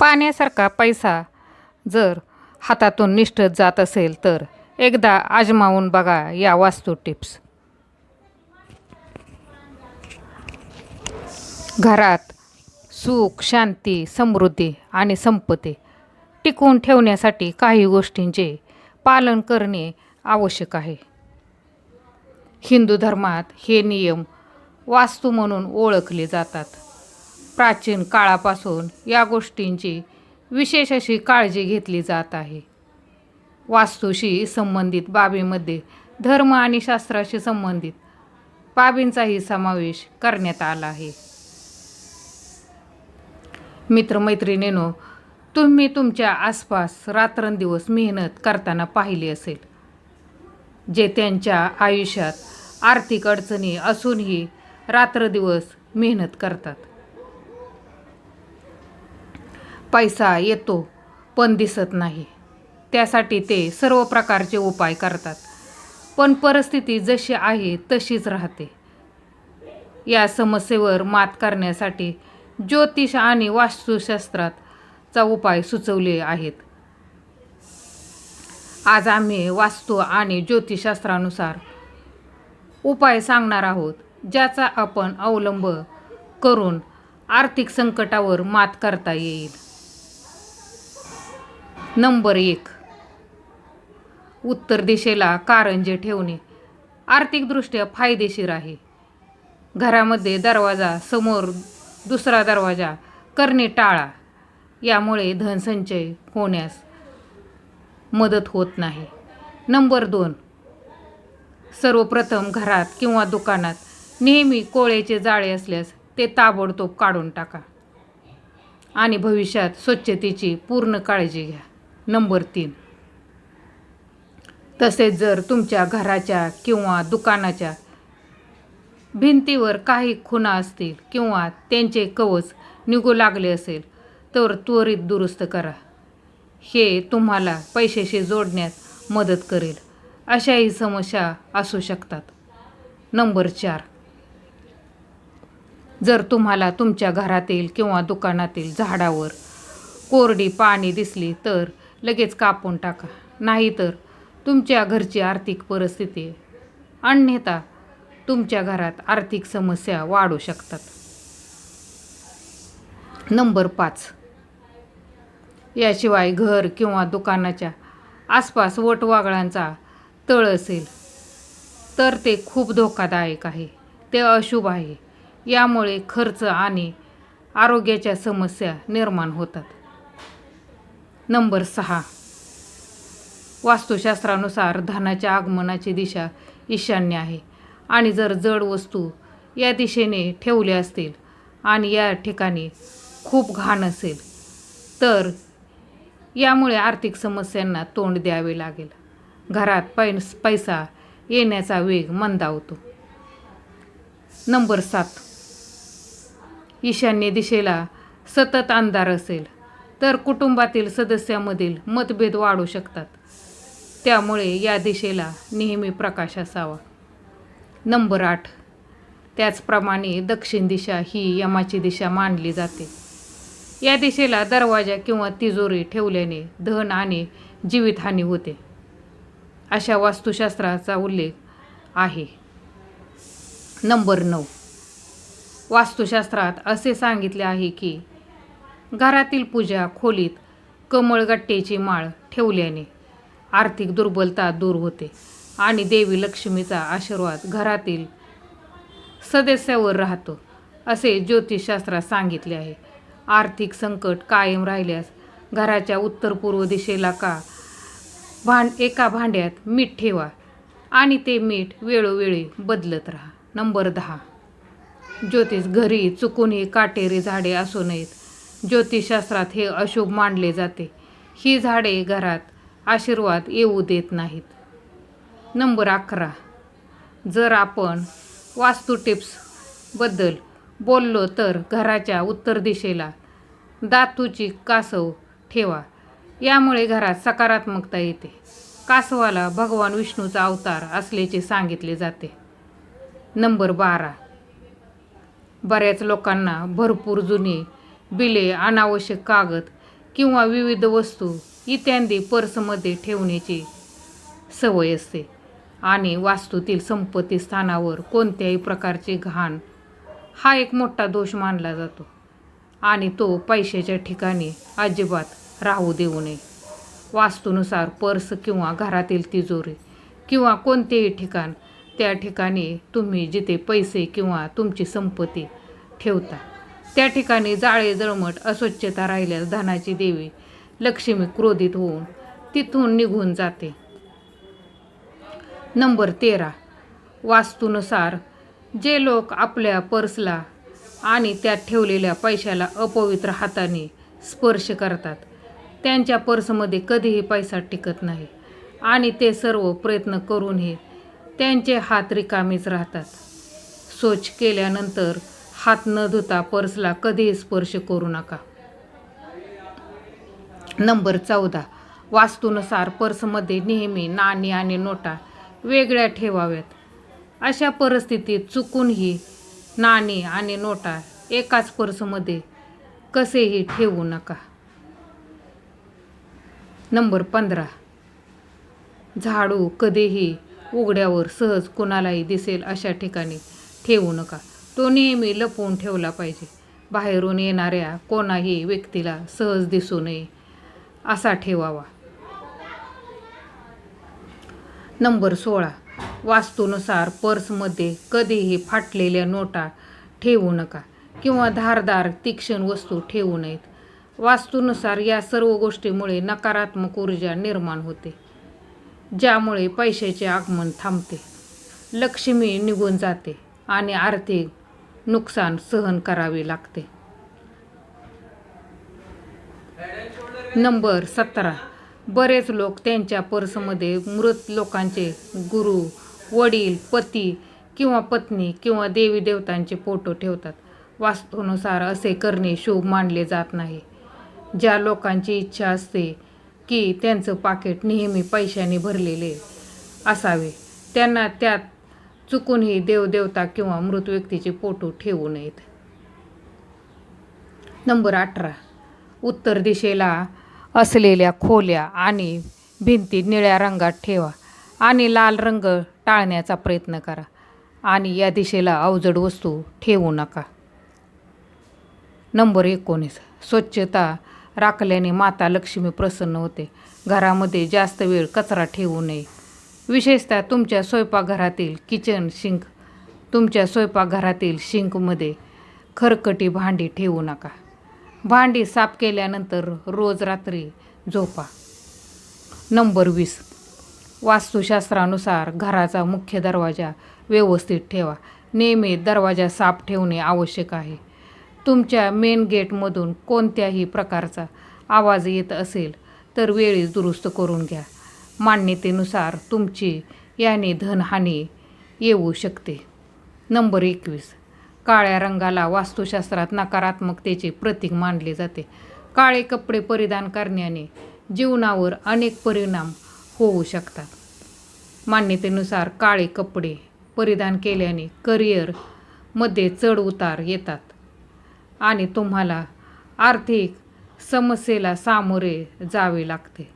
पाण्यासारखा पैसा जर हातातून निष्ठत जात असेल तर एकदा आजमावून बघा या वास्तू टिप्स. घरात सुख शांती समृद्धी आणि संपत्ती टिकवून ठेवण्यासाठी काही गोष्टींचे पालन करणे आवश्यक आहे. हिंदू धर्मात हे नियम वास्तू म्हणून ओळखले जातात. प्राचीन काळापासून या गोष्टींची विशेष अशी काळजी घेतली जात आहे. वास्तूशी संबंधित बाबीमध्ये धर्म आणि शास्त्राशी संबंधित बाबींचाही समावेश करण्यात आला आहे. मित्रमैत्रिणीनो तुम्ही तुमच्या आसपास रात्रंदिवस मेहनत करताना पाहिली असेल. जे त्यांच्या आयुष्यात आर्थिक अडचणी असूनही रात्रदिवस मेहनत करतात. पैसा येतो पण दिसत नाही. त्यासाठी ते सर्व प्रकारचे उपाय करतात. पण परिस्थिती जशी आहे तशीच राहते. या समस्येवर मात करण्यासाठी ज्योतिष आणि वास्तुशास्त्राचा उपाय सुचवले आहेत. आज आम्ही वास्तू आणि ज्योतिषशास्त्रानुसार उपाय सांगणार आहोत ज्याचा आपण अवलंब करून आर्थिक संकटावर मात करता येईल. नंबर एक. उत्तर दिशेला कारंजे ठेवणे आर्थिकदृष्ट्या फायदेशीर आहे. घरामध्ये दरवाजा समोर दुसरा दरवाजा करणे टाळा यामुळे धनसंचय होण्यास मदत होत नाही. नंबर दोन. सर्वप्रथम घरात किंवा दुकानात नेहमी कोळ्याचे जाळे असल्यास ते ताबडतोब काढून टाका आणि भविष्यात स्वच्छतेची पूर्ण काळजी घ्या. नंबर तीन. तसेच जर तुमच्या घराच्या किंवा दुकानाच्या भिंतीवर काही खुणा असतील किंवा त्यांचे कवच निघू लागले असेल तर त्वरित दुरुस्त करा. हे तुम्हाला पैशाशी जोडण्यात मदत करेल. अशाही समस्या असू शकतात. नंबर चार. जर तुम्हाला तुमच्या घरातील किंवा दुकानातील झाडावर कोरडी पाणी दिसली तर लगेच कापून टाका. नाहीतर तुमच्या घरची आर्थिक परिस्थिती अन्यथा तुमच्या घरात आर्थिक समस्या वाढू शकतात. नंबर पाच. याशिवाय घर किंवा दुकानाच्या आसपास वटवागळांचा तळ असेल तर ते खूप धोकादायक आहे. ते अशुभ आहे. यामुळे खर्च आणि आरोग्याच्या समस्या निर्माण होतात. नंबर सहा. वास्तुशास्त्रानुसार धनाच्या आगमनाची दिशा ईशान्य आहे आणि जर जड वस्तू या दिशेने ठेवल्या असतील आणि या ठिकाणी खूप घाण असेल तर यामुळे आर्थिक समस्यांना तोंड द्यावे लागेल. घरात पैस पैसा येण्याचा वेग मंदावतो. नंबर सात. ईशान्य दिशेला सतत अंधार असेल. तर कुटुंबातील सदस्यामधील मतभेद वाढू शकतात. त्यामुळे या दिशेला नेहमी प्रकाश असावा. नंबर आठ. त्याचप्रमाणे दक्षिण दिशा ही यमाची दिशा मानली जाते. या दिशेला दरवाजा किंवा तिजोरी ठेवल्याने धन आणि जीवितहानी होते. अशा वास्तुशास्त्राचा उल्लेख आहे. नंबर नऊ. वास्तुशास्त्रात असे सांगितले आहे की घरातील पूजा खोलीत कमळगट्टेची माळ ठेवल्याने आर्थिक दुर्बलता दूर होते आणि देवी लक्ष्मीचा आशीर्वाद घरातील सदस्यावर राहतो असे ज्योतिषशास्त्रात सांगितले आहे. आर्थिक संकट कायम राहिल्यास घराच्या उत्तर पूर्व दिशेला का भांड एका भांड्यात मीठ ठेवा आणि ते मीठ वेळोवेळी बदलत राहा. नंबर दहा. ज्योतिष घरी चुकूनही काटेरी झाडे असू नयेत. ज्योतिषशास्त्रात हे अशुभ मानले जाते. ही झाडे घरात आशीर्वाद येऊ देत नाहीत. नंबर अकरा. जर आपण वास्तू टिप्सबद्दल बोललो तर घराच्या उत्तर दिशेला धातूची कासव ठेवा. यामुळे घरात सकारात्मकता येते. कासवाला भगवान विष्णूचा अवतार असल्याचे सांगितले जाते. नंबर बारा. बऱ्याच लोकांना भरपूर जुनी बिले अनावश्यक कागद किंवा विविध वस्तू इत्यादी पर्समध्ये ठेवण्याची सवय असते. आणि वास्तूतील संपत्ती स्थानावर कोणत्याही प्रकारची घाण हा एक मोठा दोष मानला जातो. आणि तो पैशाच्या ठिकाणी अजिबात राहू देऊ नये. वास्तूनुसार पर्स किंवा घरातील तिजोरी किंवा कोणतेही ठिकाण त्या ठिकाणी तुम्ही जिथे पैसे किंवा तुमची संपत्ती ठेवता त्या ठिकाणी जाळे जळमट अस्वच्छता राहिल्यास धनाची देवी लक्ष्मी क्रोधित होऊन तिथून निघून जाते. नंबर तेरा. वास्तूनुसार जे लोक आपल्या पर्सला आणि त्यात ठेवलेल्या पैशाला अपवित्र हाताने स्पर्श करतात त्यांच्या पर्समध्ये कधीही पैसा टिकत नाही आणि ते सर्व प्रयत्न करूनही त्यांचे हात रिकामीच राहतात. सोच केल्यानंतर हात न धुता पर्सला कधीही स्पर्श करू नका. नंबर चौदा. वास्तूनुसार पर्समध्ये नेहमी नाणी आणि नोटा वेगळ्या ठेवाव्यात. अशा परिस्थितीत चुकूनही नाणी आणि नोटा एकाच पर्समध्ये कसेही ठेवू नका. नंबर पंधरा. झाडू कधीही उघड्यावर सहज कुणालाही दिसेल अशा ठिकाणी ठेवू नका. तो नेहमी लपवून ठेवला पाहिजे. बाहेरून येणाऱ्या कोणाही व्यक्तीला सहज दिसू नये असा ठेवावा. नंबर सोळा. वास्तूनुसार पर्समध्ये कधीही फाटलेल्या नोटा ठेवू नका किंवा धारदार तीक्ष्ण वस्तू ठेवू नयेत. वास्तूनुसार या सर्व गोष्टीमुळे नकारात्मक ऊर्जा निर्माण होते ज्यामुळे पैशाचे आगमन थांबते. लक्ष्मी निघून जाते आणि आर्थिक नुकसान सहन करावे लागते. नंबर सतरा. बरेच लोक त्यांच्या पर्समध्ये मृत लोकांचे गुरु वडील पती किंवा पत्नी किंवा देवी देवतांचे फोटो ठेवतात. वास्तूनुसार असे करणे शुभ मानले जात नाही. ज्या लोकांची इच्छा असते की त्यांचं पाकिट नेहमी पैशाने भरलेले असावे त्यांना त्यात चुकूनही देवदेवता किंवा मृत व्यक्तीचे फोटो ठेवू नयेत. नंबर अठरा. उत्तर दिशेला असलेल्या खोल्या आणि भिंती निळ्या रंगात ठेवा आणि लाल रंग टाळण्याचा प्रयत्न करा आणि या दिशेला अवजड वस्तू ठेवू नका. नंबर एकोणीस. स्वच्छता राखल्याने माता लक्ष्मी प्रसन्न होते. घरामध्ये जास्त वेळ कचरा ठेवू नये. विशेषतः तुमच्या स्वयंपाकघरातील किचन शिंक तुमच्या स्वयंपाकघरातील शिंकमध्ये खरकटी भांडी ठेवू नका. भांडी साफ केल्यानंतर रोज रात्री झोपा. नंबर वीस. वास्तुशास्त्रानुसार घराचा मुख्य दरवाजा व्यवस्थित ठेवा. नेहमी दरवाजा साफ ठेवणे आवश्यक आहे. तुमच्या मेन गेटमधून कोणत्याही प्रकारचा आवाज येत असेल तर वेळीच दुरुस्त करून घ्या. मान्यतेनुसार तुमची याने धनहानी येऊ शकते. नंबर एकवीस. काळ्या रंगाला वास्तुशास्त्रात नकारात्मकतेचे प्रतीक मानले जाते. काळे कपडे परिधान करण्याने जीवनावर अनेक परिणाम होऊ शकतात. मान्यतेनुसार काळे कपडे परिधान केल्याने करिअरमध्ये चढ उतार येतात. आणि तुम्हाला आर्थिक समस्येला सामोरे जावे लागते.